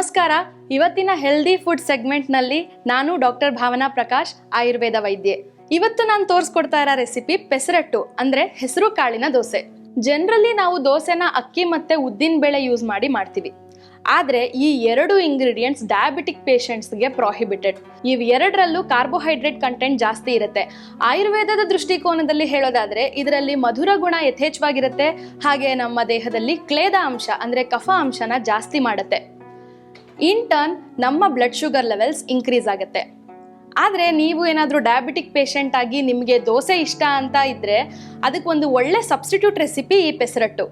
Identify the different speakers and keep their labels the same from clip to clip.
Speaker 1: ನಮಸ್ಕಾರ. ಇವತ್ತಿನ healthy food ಸೆಗ್ಮೆಂಟ್ನಲ್ಲಿ ನಾನು ಡಾಕ್ಟರ್ ಭಾವನಾ ಪ್ರಕಾಶ್, ಆಯುರ್ವೇದ ವೈದ್ಯೆ. ಇವತ್ತು ನಾನು ತೋರಿಸ್ಕೊಡ್ತಾ ಇರೋ ರೆಸಿಪಿ ಪೆಸರಟ್ಟು, ಅಂದ್ರೆ ಹೆಸರು ಕಾಳಿನ ದೋಸೆ. ಜನರಲಿ ನಾವು ದೋಸೆನ ಅಕ್ಕಿ ಮತ್ತೆ ಉದ್ದಿನ ಬೇಳೆ ಯೂಸ್ ಮಾಡಿ ಮಾಡ್ತೀವಿ. ಆದ್ರೆ ಈ ಎರಡು ಇಂಗ್ರೀಡಿಯೆಂಟ್ಸ್ ಡಯಾಬಿಟಿಕ್ ಪೇಷಂಟ್ಸ್ಗೆ ಪ್ರಾಹಿಬಿಟೆಡ್ ಇವ್ ಎರಡರಲ್ಲೂ ಕಾರ್ಬೋಹೈಡ್ರೇಟ್ ಕಂಟೆಂಟ್ ಜಾಸ್ತಿ ಇರುತ್ತೆ. ಆಯುರ್ವೇದದ ದೃಷ್ಟಿಕೋನದಲ್ಲಿ ಹೇಳೋದಾದ್ರೆ, ಇದರಲ್ಲಿ ಮಧುರ ಗುಣ ಯಥೇಚ್ಛವಾಗಿರುತ್ತೆ. ಹಾಗೆ ನಮ್ಮ ದೇಹದಲ್ಲಿ ಕ್ಲೇದ ಅಂಶ, ಅಂದ್ರೆ ಕಫ ಅಂಶನ ಜಾಸ್ತಿ ಮಾಡುತ್ತೆ. ಇನ್ ಟರ್ನ್ ನಮ್ಮ ಬ್ಲಡ್ ಶುಗರ್ ಲೆವೆಲ್ಸ್ ಇನ್ಕ್ರೀಸ್ ಆಗುತ್ತೆ. ಆದರೆ ನೀವು ಏನಾದರೂ ಡಯಾಬಿಟಿಕ್ ಪೇಷಂಟ್ ಆಗಿ ನಿಮಗೆ ದೋಸೆ ಇಷ್ಟ ಅಂತ ಇದ್ದರೆ ಅದಕ್ಕೊಂದು ಒಳ್ಳೆ ಸಬ್ಸ್ಟಿಟ್ಯೂಟ್ ರೆಸಿಪಿ ಈ ಪೆಸರಟ್ಟು.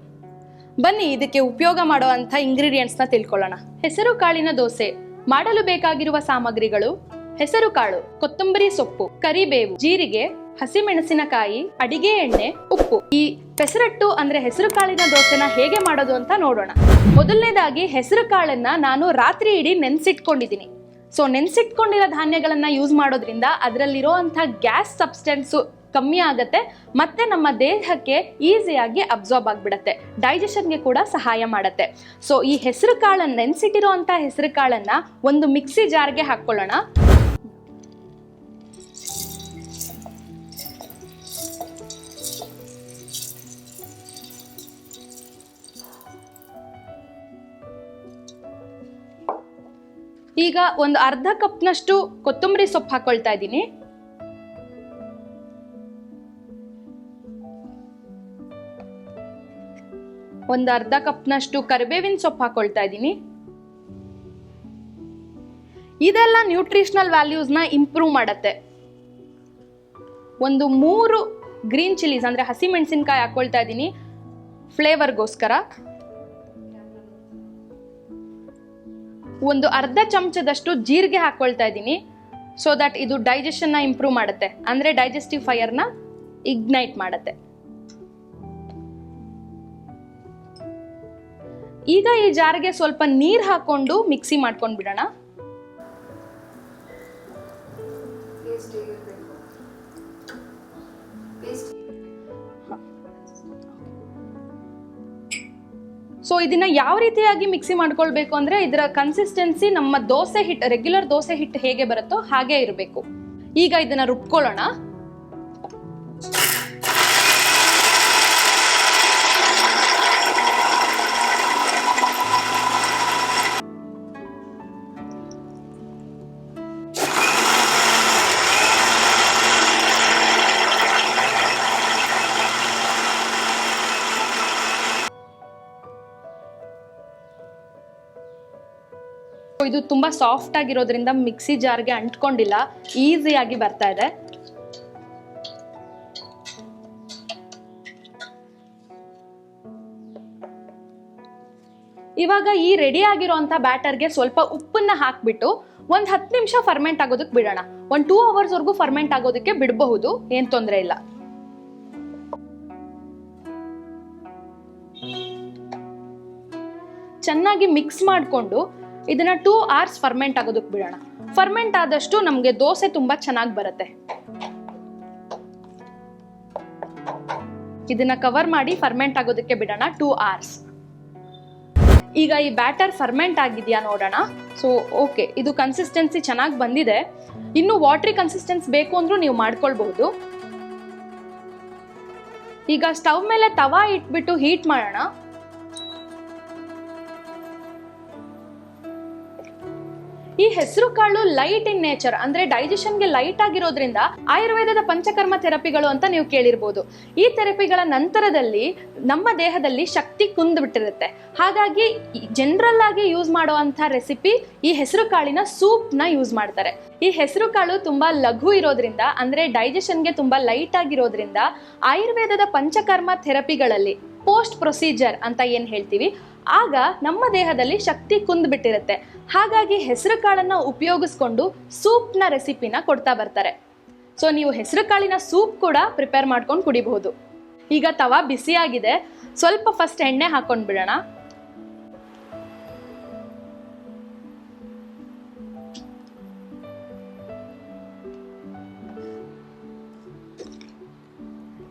Speaker 1: ಬನ್ನಿ, ಇದಕ್ಕೆ ಉಪಯೋಗ ಮಾಡುವಂಥ ಇಂಗ್ರೀಡಿಯೆಂಟ್ಸ್ನ ತಿಳ್ಕೊಳ್ಳೋಣ. ಹೆಸರು ಕಾಳಿನ ದೋಸೆ. ಮಾಡಲು ಬೇಕಾಗಿರುವ ಸಾಮಗ್ರಿಗಳು. ಹೆಸರು ಕಾಳು. ಕೊತ್ತಂಬರಿ ಸೊಪ್ಪು. ಕರಿಬೇವು. ಜೀರಿಗೆ. ಹಸಿಮೆಣಸಿನಕಾಯಿ, ಅಡಿಗೆ ಎಣ್ಣೆ, ಉಪ್ಪು. ಈ ಹೆಸರಟ್ಟು ಅಂದ್ರೆ ಹೆಸರು ಕಾಳಿನ ದೋಸೆನ ಹೇಗೆ ಮಾಡೋದು ಅಂತ ನೋಡೋಣ. ಮೊದಲನೇದಾಗಿ ಹೆಸರು ಕಾಳನ್ನ ನಾನು ರಾತ್ರಿ ಇಡೀ ನೆನ್ಸಿಟ್ಕೊಂಡಿದ್ದೀನಿ. ಸೊ ನೆನ್ಸಿಟ್ಕೊಂಡಿರೋ ಧಾನ್ಯಗಳನ್ನ ಯೂಸ್ ಮಾಡೋದ್ರಿಂದ ಅದರಲ್ಲಿರುವಂತಹ ಗ್ಯಾಸ್ ಸಬ್ಸ್ಟೆನ್ಸು ಕಮ್ಮಿ ಆಗುತ್ತೆ, ಮತ್ತೆ ನಮ್ಮ ದೇಹಕ್ಕೆ ಈಸಿಯಾಗಿ ಅಬ್ಸಾರ್ಬ್ ಆಗಿಬಿಡತ್ತೆ ಡೈಜೆಷನ್ಗೆ ಕೂಡ ಸಹಾಯ ಮಾಡುತ್ತೆ. ಸೊ ಈ ಹೆಸರು ಕಾಳನ್ನ ನೆನ್ಸಿಟ್ಟಿರೋ ಅಂಥ ಹೆಸರು ಕಾಳನ್ನ ಒಂದು ಮಿಕ್ಸಿ ಜಾರ್ಗೆ ಹಾಕ್ಕೊಳ್ಳೋಣ. ಈಗ ಒಂದು ಅರ್ಧ ಕಪ್ನಷ್ಟು ಕೊತ್ತಂಬರಿ ಸೊಪ್ಪು ಹಾಕೊಳ್ತಾ ಇದ್ದೀನಿ. ಒಂದು ಅರ್ಧ ಕಪ್ನಷ್ಟು ಕರಿಬೇವಿನ ಸೊಪ್ಪು ಹಾಕೊಳ್ತಾ ಇದ್ದೀನಿ. ಇದೆಲ್ಲ ನ್ಯೂಟ್ರಿಷನಲ್ ವ್ಯಾಲ್ಯೂಸ್ನ ಇಂಪ್ರೂವ್ ಮಾಡತ್ತೆ. ಒಂದು ಮೂರು ಗ್ರೀನ್ ಚಿಲ್ಲೀಸ್ ಅಂದ್ರೆ ಹಸಿ ಮೆಣಸಿನ್ಕಾಯಿ ಹಾಕೊಳ್ತಾ ಇದ್ದೀನಿ. ಫ್ಲೇವರ್ಗೋಸ್ಕರ. ಒಂದು ಅರ್ಧ ಚಮಚದಷ್ಟು ಜೀರಿಗೆ ಹಾಕೊಳ್ತಾ ಇದ್ದೀನಿ ಸೊ ದಟ್ ಇದು ಡೈಜೆಷನ್ನ ಇಂಪ್ರೂವ್ ಮಾಡುತ್ತೆ. ಅಂದರೆ ಡೈಜೆಸ್ಟಿವ್ ಫೈರ್ನ ಇಗ್ನೈಟ್ ಮಾಡುತ್ತೆ. ಈಗ ಈ ಜಾರಿಗೆ ಸ್ವಲ್ಪ ನೀರು ಹಾಕೊಂಡು ಮಿಕ್ಸಿ ಮಾಡ್ಕೊಂಡು ಬಿಡೋಣ.
Speaker 2: ಪೇಸ್ಟ್
Speaker 1: ಸೊ ಇದನ್ನ ಯಾವ ರೀತಿಯಾಗಿ ಮಿಕ್ಸಿ ಮಾಡ್ಕೊಳ್ಬೇಕು ಅಂದ್ರೆ ಇದರ ಕನ್ಸಿಸ್ಟೆನ್ಸಿ ನಮ್ಮ ದೋಸೆ ಹಿಟ್ ರೆಗ್ಯುಲರ್ ದೋಸೆ ಹಿಟ್ಟು ಹೇಗೆ ಬರುತ್ತೋ ಹಾಗೆ ಇರಬೇಕು. ಈಗ ಇದನ್ನ ರುಬ್ಕೊಳ್ಳೋಣ. ಇದು ತುಂಬಾ ಸಾಫ್ಟ್ ಆಗಿರೋದ್ರಿಂದ ಮಿಕ್ಸಿ ಜಾರ್ಗೆ ಅಂಟ್ಕೊಂಡಿಲ್ಲ ಈಸಿಯಾಗಿ ಬರ್ತಾ ಇದೆ. ಇವಾಗ ಈ ರೆಡಿ ಆಗಿರೋಂಥ ಬ್ಯಾಟರ್ಗೆ ಸ್ವಲ್ಪ ಉಪ್ಪನ್ನ ಹಾಕ್ಬಿಟ್ಟು ಒಂದು ಹತ್ತು ನಿಮಿಷ ಫರ್ಮೆಂಟ್ ಆಗೋದಕ್ಕೆ ಬಿಡೋಣ. ಒಂದು ಟೂ ಅವರ್ಸ್ವರೆಗೂ ಫರ್ಮೆಂಟ್ ಆಗೋದಕ್ಕೆ ಬಿಡಬಹುದು, ಏನ್ ತೊಂದರೆ ಇಲ್ಲ. ಚೆನ್ನಾಗಿ ಮಿಕ್ಸ್ ಮಾಡಿಕೊಂಡು ಇದನ್ನ ಟೂ ಅವರ್ಸ್ ಫರ್ಮೆಂಟ್ ಆಗೋದಕ್ಕೆ ಬಿಡೋಣ. ಫರ್ಮೆಂಟ್ ಆದಷ್ಟು ನಮಗೆ ದೋಸೆ ತುಂಬಾ ಚೆನ್ನಾಗಿ ಬರುತ್ತೆ. ಇದನ್ನ ಕವರ್ ಮಾಡಿ ಫರ್ಮೆಂಟ್ ಆಗೋದಕ್ಕೆ ಬಿಡೋಣ ಟೂ ಅವರ್ಸ್ ಈಗ ಈ ಬ್ಯಾಟರ್ ಫರ್ಮೆಂಟ್ ಆಗಿದೆಯಾ ನೋಡೋಣ. ಸೊ ಓಕೆ ಇದು ಕನ್ಸಿಸ್ಟೆನ್ಸಿ ಚೆನ್ನಾಗಿ ಬಂದಿದೆ. ಇನ್ನು ವಾಟ್ರಿ ಕನ್ಸಿಸ್ಟೆನ್ಸ್ ಬೇಕು ಅಂದ್ರೂ ನೀವು ಮಾಡ್ಕೊಳ್ಬಹುದು. ಈಗ ಸ್ಟವ್ ಮೇಲೆ ತವಾ ಇಟ್ಬಿಟ್ಟು ಹೀಟ್ ಮಾಡೋಣ. ಈ ಹೆಸರು ಕಾಳು ಲೈಟ್ ಇನ್ ನೇಚರ್ ಅಂದ್ರೆ ಡೈಜೆಷನ್ಗೆ ಲೈಟ್ ಆಗಿರೋದ್ರಿಂದ ಆಯುರ್ವೇದದ ಪಂಚಕರ್ಮ ಥೆರಪಿಗಳು ಅಂತ ನೀವು ಕೇಳಿರ್ಬೋದು. ಈ ಥೆರಪಿಗಳ ನಂತರದಲ್ಲಿ ನಮ್ಮ ದೇಹದಲ್ಲಿ ಶಕ್ತಿ ಕುಂದು ಬಿಟ್ಟಿರುತ್ತೆ ಹಾಗಾಗಿ ಜನರಲ್ ಆಗಿ ಯೂಸ್ ಮಾಡುವಂತಹ ರೆಸಿಪಿ ಈ ಹೆಸರು ಕಾಳಿನ ನ ಯೂಸ್ ಮಾಡ್ತಾರೆ. ಈ ಹೆಸರು ಕಾಳು ತುಂಬಾ ಲಘು ಇರೋದ್ರಿಂದ, ಅಂದ್ರೆ ಡೈಜೆಷನ್ಗೆ ತುಂಬಾ ಲೈಟ್ ಆಗಿರೋದ್ರಿಂದ ಆಯುರ್ವೇದದ ಪಂಚಕರ್ಮ ಥೆರಪಿಗಳಲ್ಲಿ ಪೋಸ್ಟ್ ಪ್ರೊಸೀಜರ್ ಅಂತ ಏನ್ ಹೇಳ್ತೀವಿ? ಆಗ ನಮ್ಮ ದೇಹದಲ್ಲಿ ಶಕ್ತಿ ಕುಂದ್ಬಿಟ್ಟಿರುತ್ತೆ. ಹಾಗಾಗಿ ಹೆಸರು ಕಾಳನ್ನ ಉಪಯೋಗಿಸ್ಕೊಂಡು ಸೂಪ್ನ ರೆಸಿಪಿನ ಕೊಡ್ತಾ ಬರ್ತಾರೆ. ಸೊ, ನೀವು ಹೆಸರು ಕಾಳಿನ ಸೂಪ್ ಕೂಡ ಪ್ರಿಪೇರ್ ಮಾಡ್ಕೊಂಡು ಕುಡಿಬಹುದು. ಈಗ ತವಾ ಬಿಸಿಯಾಗಿದೆ ಸ್ವಲ್ಪ ಫಸ್ಟ್ ಎಣ್ಣೆ ಹಾಕೊಂಡು ಬಿಡೋಣ.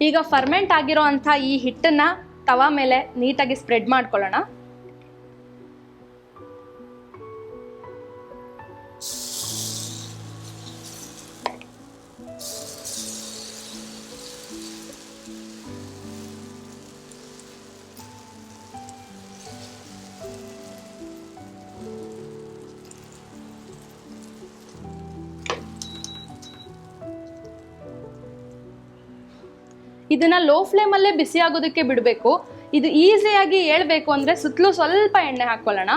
Speaker 1: ಈಗ ಫರ್ಮೆಂಟ್ ಆಗಿರೋ ಅಂಥ ಈ ಹಿಟ್ಟನ್ನ ತವಾ ಮೇಲೆ ನೀಟಾಗಿ ಸ್ಪ್ರೆಡ್ ಮಾಡ್ಕೊಳ್ಳೋಣ. ಇದನ್ನ ಲೋ ಫ್ಲೇಮಲ್ಲೇ ಬಿಸಿ ಆಗೋದಕ್ಕೆ ಬಿಡಬೇಕು. ಇದು ಈಸಿಯಾಗಿ ಹೇಳ್ಬೇಕು ಅಂದ್ರೆ ಸುತ್ತಲೂ ಸ್ವಲ್ಪ ಎಣ್ಣೆ ಹಾಕೊಳ್ಳೋಣ.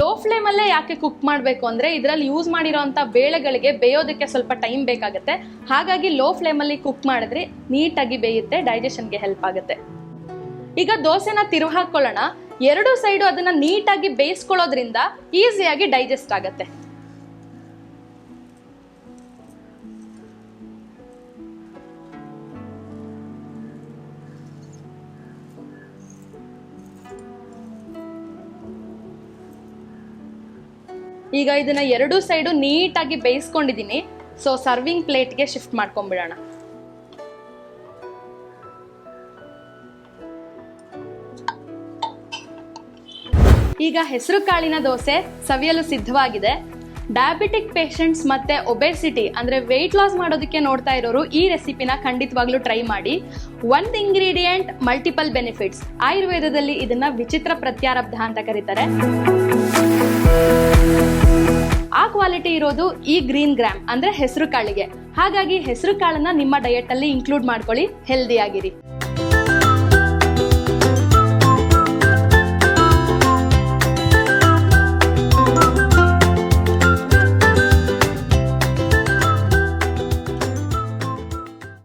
Speaker 1: ಲೋ ಫ್ಲೇಮಲ್ಲೇ ಯಾಕೆ ಕುಕ್ ಮಾಡಬೇಕು ಅಂದ್ರೆ ಇದರಲ್ಲಿ ಯೂಸ್ ಮಾಡಿರೋಂಥ ಬೇಳೆಗಳಿಗೆ ಬೇಯೋದಕ್ಕೆ ಸ್ವಲ್ಪ ಟೈಮ್ ಬೇಕಾಗುತ್ತೆ. ಹಾಗಾಗಿ ಲೋ ಫ್ಲೇಮಲ್ಲಿ ಕುಕ್ ಮಾಡಿದ್ರೆ ನೀಟಾಗಿ ಬೇಯುತ್ತೆ ಡೈಜೆಷನ್ಗೆ ಹೆಲ್ಪ್ ಆಗುತ್ತೆ. ಈಗ ದೋಸೆನ ತಿರು ಹಾಕೊಳ್ಳೋಣ. ಎರಡು ಸೈಡು ಅದನ್ನ ನೀಟಾಗಿ ಬೇಯಿಸ್ಕೊಳ್ಳೋದ್ರಿಂದ ಈಸಿಯಾಗಿ ಡೈಜೆಸ್ಟ್ ಆಗುತ್ತೆ. ಈಗ ಇದನ್ನ ಎರಡು ಸೈಡು ನೀಟಾಗಿ ಬೇಯಿಸ್ಕೊಂಡಿದ್ದೀನಿ. ಸೊ ಸರ್ವಿಂಗ್ ಪ್ಲೇಟ್ಗೆ ಶಿಫ್ಟ್ ಮಾಡ್ಕೊಂಡ್ಬಿಡೋಣ. ಈಗ ಹೆಸರು ಕಾಳಿನ ದೋಸೆ ಸವಿಯಲು ಸಿದ್ಧವಾಗಿದೆ. ಡಯಾಬಿಟಿಕ್ ಪೇಷಂಟ್ಸ್ ಮತ್ತೆ ಒಬೆಸಿಟಿ ಅಂದ್ರೆ ವೆಯ್ಟ್ ಲಾಸ್ ಮಾಡೋದಕ್ಕೆ ನೋಡ್ತಾ ಇರೋರು ಈ ರೆಸಿಪಿನ ಖಂಡಿತವಾಗ್ಲೂ ಟ್ರೈ ಮಾಡಿ. ಒಂದ್ ಇಂಗ್ರೀಡಿಯೆಂಟ್ ಮಲ್ಟಿಪಲ್ ಬೆನಿಫಿಟ್ಸ್ ಆಯುರ್ವೇದದಲ್ಲಿ ಇದನ್ನ ವಿಚಿತ್ರ ಪ್ರತ್ಯಾರಬ್ಧ ಅಂತ ಕರೀತಾರೆ. ಆ ಕ್ವಾಲಿಟಿ ಇರೋದು ಈ ಗ್ರೀನ್ ಗ್ರಾಮ್ ಅಂದ್ರೆ ಹೆಸರು ಕಾಳಿಗೆ. ಹಾಗಾಗಿ ಹೆಸರು ಕಾಳನ್ನ ನಿಮ್ಮ ಡಯಟ್ ಅಲ್ಲಿ ಇನ್ಕ್ಲೂಡ್ ಮಾಡ್ಕೊಳ್ಳಿ ಹೆಲ್ದಿ ಆಗಿರಿ.